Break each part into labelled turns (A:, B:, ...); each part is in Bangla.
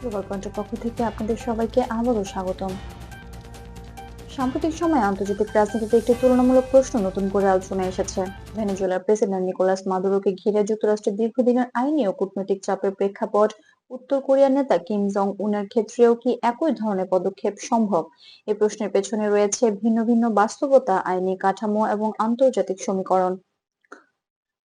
A: গ্লোবাল পক্ষ থেকে আপনাদের সবাইকে আবারও স্বাগতম। সাম্প্রতিক সময়ে আন্তর্জাতিক রাজনীতিতে একটি তুলনামূলক প্রশ্ন নতুন করে আলোচনায় এসেছে। ভেনেজুয়েলার প্রেসিডেন্ট নিকোলাস মাদুরোকে ঘিরে যুক্তরাষ্ট্রের দীর্ঘদিনের আইনি ও কূটনৈতিক চাপের প্রেক্ষাপট, উত্তর কোরিয়ার নেতা কিম জং উনের ক্ষেত্রেও কি একই ধরনের পদক্ষেপ সম্ভব? এই প্রশ্নের পেছনে রয়েছে ভিন্ন ভিন্ন বাস্তবতা, আইনি কাঠামো এবং আন্তর্জাতিক সমীকরণ।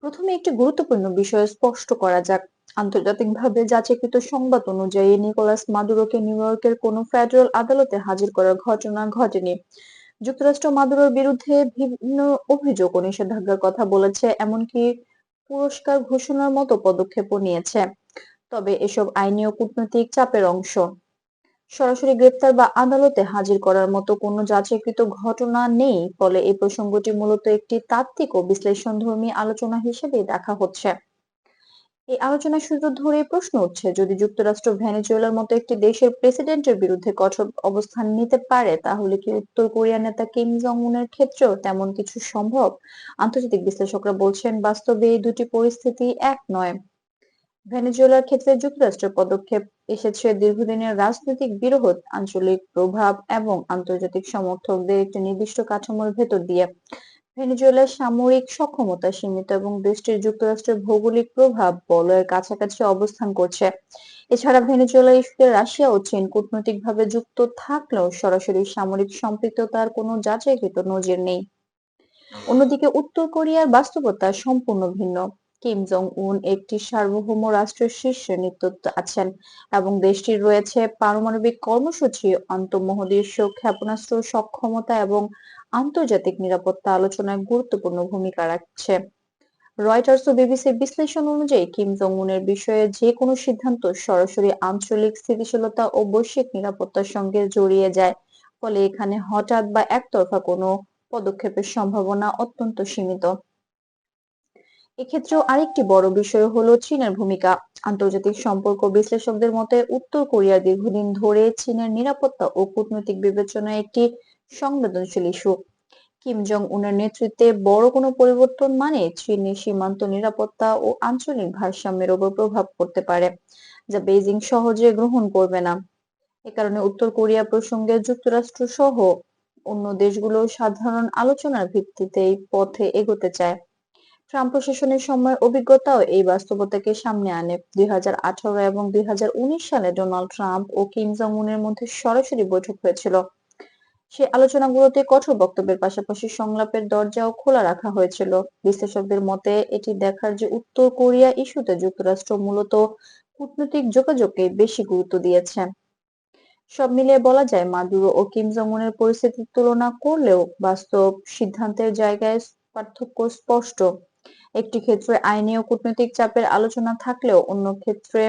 A: প্রথমে একটি গুরুত্বপূর্ণ বিষয় স্পষ্ট করা যাক। আন্তর্জাতিকভাবে যাচাইকৃত সংবাদ অনুযায়ী নিকোলাস মাদুরোকে নিউ ইয়র্কের কোনো ফেডারেল আদালতে হাজির করার ঘটনা ঘটেনি। যুক্তরাষ্ট্র মাদুরোর বিরুদ্ধে বিভিন্ন অভিযোগ ও নিষেধাজ্ঞার কথা বলেছে, এমনকি পুরস্কার ঘোষণার মতো পদক্ষেপও নিয়েছে। তবে এসব আইনি ও কূটনৈতিক চাপের অংশ। সরাসরি গ্রেপ্তার বা আদালতে হাজির করার মতো কোনো যাচাইকৃত ঘটনা নেই, ফলে এই প্রসঙ্গটি মূলত একটি তাত্ত্বিক ও বিশ্লেষণধর্মী আলোচনা হিসেবে দেখা হচ্ছে। এই আলোচনার সুযোগ ধরে প্রশ্ন উঠছে, যদি যুক্তরাষ্ট্র ভেনেজুয়েলার মতো একটি দেশের প্রেসিডেন্টের বিরুদ্ধে কঠোর অবস্থান নিতে পারে, তাহলে কি উত্তর কোরিয়ার নেতা কিম জং উনের ক্ষেত্রেও তেমন কিছু সম্ভব? আন্তর্জাতিক বিশ্লেষকরা বলছেন, বাস্তবে এই দুটি পরিস্থিতি এক নয়। ভেনেজুয়েলার ক্ষেত্রে যুক্তরাষ্ট্রের পদক্ষেপ এসেছে দীর্ঘদিনের রাজনৈতিক বিরোধ, আঞ্চলিক প্রভাব এবং আন্তর্জাতিক সমর্থকদের একটি নির্দিষ্ট কাঠামোর ভেতর দিয়ে। ভেনেজুয়েলার সামরিক সক্ষমতা সীমিত এবং দেশটির যুক্তরাষ্ট্রের ভৌগোলিক প্রভাব বলয়ের কাছাকাছি অবস্থান করছে। এছাড়া ভেনেজুয়েলা ইস্যুতে রাশিয়া ও চীন কূটনৈতিকভাবে যুক্ত থাকলেও সরাসরি সামরিক সম্পৃক্ততার কোনো যাচাইকৃত নজির নেই। অন্যদিকে উত্তর কোরিয়ার বাস্তবতা সম্পূর্ণ ভিন্ন। কিম জং উন একটি সার্বভৌম রাষ্ট্রের শীর্ষে নেতৃত্ব আছেন এবং দেশটির রয়েছে পারমাণবিক কর্মসূচি আন্তঃমহাদেশীয় ক্ষেপণাস্ত্র সক্ষমতা এবং আন্তর্জাতিক নিরাপত্তা আলোচনায় গুরুত্বপূর্ণ ভূমিকা রাখছে। রয়টার্স ও বিবিসির বিশ্লেষণ অনুযায়ী কিম জং উনের বিষয়ে যে কোনো সিদ্ধান্ত সরাসরি আঞ্চলিক স্থিতিশীলতা ও বৈশ্বিক নিরাপত্তার সঙ্গে জড়িয়ে যায়। ফলে এখানে হঠাৎ বা একতরফা কোনো পদক্ষেপের সম্ভাবনা অত্যন্ত সীমিত। এক্ষেত্রেও আরেকটি বড় বিষয় হলো চীনের ভূমিকা। আন্তর্জাতিক সম্পর্ক বিশ্লেষকদের মতে, উত্তর কোরিয়া দীর্ঘদিন ধরে চীনের নিরাপত্তা ও কূটনৈতিক বিবেচনায় একটি সংবেদনশীল ইস্যু। কিম জং উনের নেতৃত্বে বড় কোনো পরিবর্তন মানে চীনের সীমান্ত নিরাপত্তা ও আঞ্চলিক ভারসাম্যের উপর প্রভাব পড়তে পারে, যা বেইজিং সহজে গ্রহণ করবে না। এ কারণে উত্তর কোরিয়া প্রসঙ্গে যুক্তরাষ্ট্র সহ অন্য দেশগুলো সাধারণ আলোচনার ভিত্তিতে এই পথে এগোতে চায়। ট্রাম্প প্রশাসনের সময় অভিজ্ঞতাও এই বাস্তবতাকে সামনে আনে। দুই হাজার আঠারো এবং দুই হাজার উনিশ সালে ডোনাল্ড ট্রাম্প ও কিম জং উনের মধ্যে সরাসরি বৈঠক হয়েছিল। সে আলোচনাগুলোতে কঠোর বক্তব্যের পাশাপাশি সংলাপের দরজাও খোলা রাখা হয়েছিল। বিশ্লেষকদের মতে, এটি দেখার যে উত্তর কোরিয়া ইস্যুতে যুক্তরাষ্ট্র মূলত কূটনৈতিক যোগাযোগকে বেশি গুরুত্ব দিয়েছে। সব মিলিয়ে বলা যায়, মাদুরো ও কিম জং উনের পরিস্থিতির তুলনা করলেও বাস্তব সিদ্ধান্তের জায়গায় পার্থক্য স্পষ্ট। একটি ক্ষেত্রে আইনি ও কূটনৈতিক চাপের আলোচনা থাকলেও অন্য ক্ষেত্রে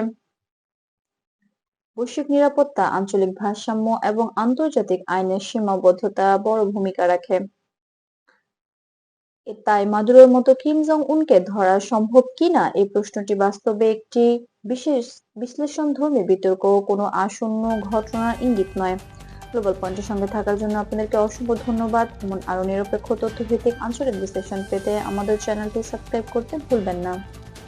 A: বৈশ্বিক নিরাপত্তা, আঞ্চলিক ভারসাম্য এবং আন্তর্জাতিক আইনের সীমাবদ্ধতা বড় ভূমিকা রাখে। তাই মাদুরোর মতো কিম জং উনকে ধরা সম্ভব কিনা এই প্রশ্নটি বাস্তবে একটি বিশেষ বিশ্লেষণধর্মী বিতর্ক কোনো আসন্ন ঘটনার ইঙ্গিত নয়। গ্লোবাল পয়েন্টের সঙ্গে থাকার জন্য আপনাদেরকে অসংখ্য ধন্যবাদ। এমন আরও নিরপেক্ষ তথ্যভিত্তিক আঞ্চলিক বিশ্লেষণ পেতে আমাদের চ্যানেলটি সাবস্ক্রাইব করতে ভুলবেন না।